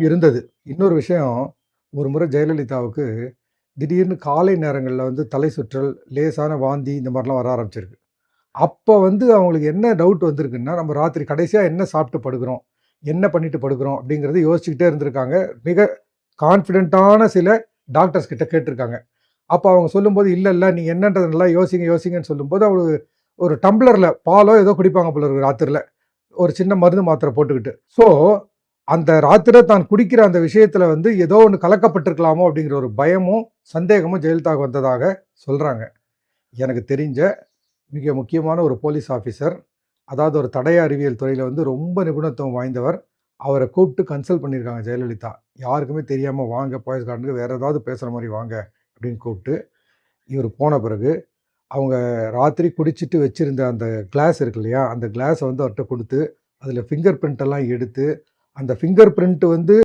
இருந்தது. இன்னொரு விஷயம், ஒரு முறை ஜெயலலிதாவுக்கு திடீர்னு காலை நேரங்களில் வந்து தலை சுற்றல், லேசான வாந்தி இந்த மாதிரிலாம் வர ஆரம்பிச்சிருக்கு. அப்போ வந்து அவங்களுக்கு என்ன டவுட் வந்திருக்குன்னா, நம்ம ராத்திரி கடைசியாக என்ன சாப்பிட்டு படுக்கிறோம்? என்ன பண்ணிட்டு படுக்கிறோம்? அப்படிங்கிறத யோசிச்சுக்கிட்டே இருந்திருக்காங்க. மிக கான்ஃபிடென்ட்டான சில டாக்டர்ஸ் கிட்ட கேட்டிருக்காங்க. அப்போ அவங்க சொல்லும்போது, இல்லை இல்லை நீ என்னன்றது நல்லா யோசிங்க, யோசிங்கன்னு" சொல்லும்போது, அவங்களுக்கு ஒரு டம்ளரில் பாலோ ஏதோ குடிப்பாங்க போல இருக்கு ராத்திரில. ஒரு சின்ன மருந்து மாத்திரை போட்டுக்கிட்டு. ஸோ, அந்த ராத்திர தான் குடிக்கிற அந்த விஷயத்துல வந்து ஏதோ ஒன்று கலக்கப்பட்டிருக்கலாமோ அப்படிங்கிற ஒரு பயமும், சந்தேகமும் ஜெயலலிதாவுக்கு வந்ததாக சொல்கிறாங்க எனக்கு தெரிஞ்ச மிக முக்கியமான ஒரு போலீஸ் ஆஃபீஸர் அதாவது ஒரு தடய அறிவியல் துறையில் வந்து ரொம்ப நிபுணத்துவம் வாய்ந்தவர். அவரை கூப்பிட்டு கன்சல்ட் பண்ணியிருக்காங்க ஜெயலலிதா. யாருக்குமே தெரியாமல் வாங்க போயஸ் கார்டனுக்கு வேறு ஏதாவது பேசுகிற மாதிரி வாங்க அப்படின்னு கூப்பிட்டு, இவர் போன பிறகு, அவங்க ராத்திரி குடிச்சிட்டு வச்சிருந்த அந்த கிளாஸ் இருக்கு இல்லையா? அந்த கிளாஸை வந்து அவர்கிட்ட கொடுத்து அதில் ஃபிங்கர் பிரிண்ட் எல்லாம் எடுத்து, அந்த ஃபிங்கர் பிரிண்ட் வந்து